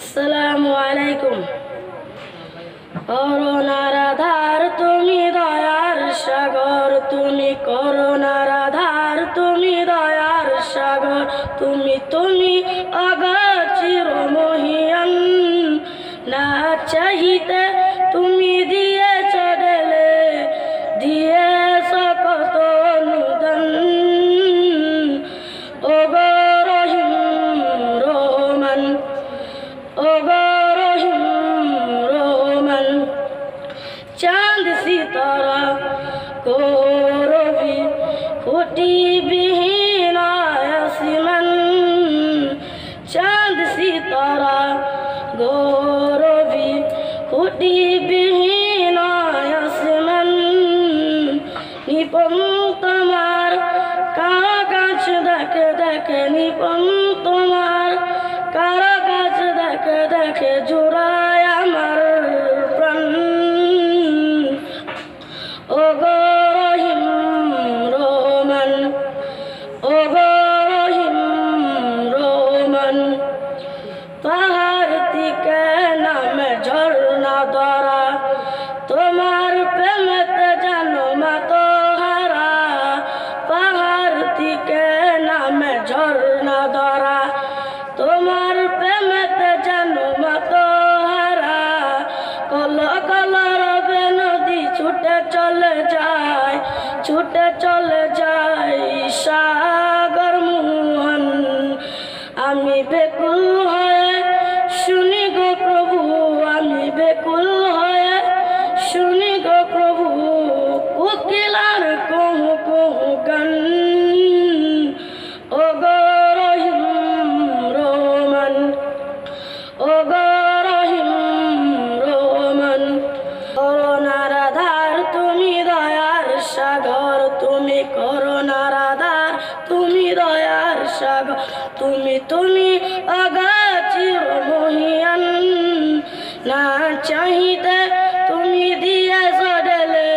আসসালামু আলাইকুম। করোনার আধার তুমি দয়ার সাগর, তুমি করোনার আধার তুমি দয়ার সাগর, তুমি তুমি অগাচির মহিয়ান না চাহিতে চাঁদ সিতারা করবি ফুটি বিহীন আসমান। চাঁদ সিতারা গৌরবি ফুটি বিহীন আসমান। নিপন তোমার কারা দেখে দেখে নিপন তোমার কারা গাছ দেখে দেখে জোড়ায় ঝর্ণা তোমার জানো নদী ছুটে চলে যায় ছুটে চলে যায় সাগর ওগো রহিম রহমান করোনার আধার, তুমি দয়ার সাগর, তুমি করোনার আধার, তুমি দয়ার সাগর, তুমি তুমি অগাচির মহিয়ান। না চাহিতে তুমি দিয়ে সডেলে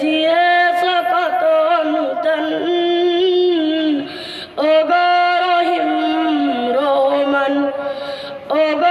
দিয়ে সকত অনুদান ওগো রহিম রহমান Oh,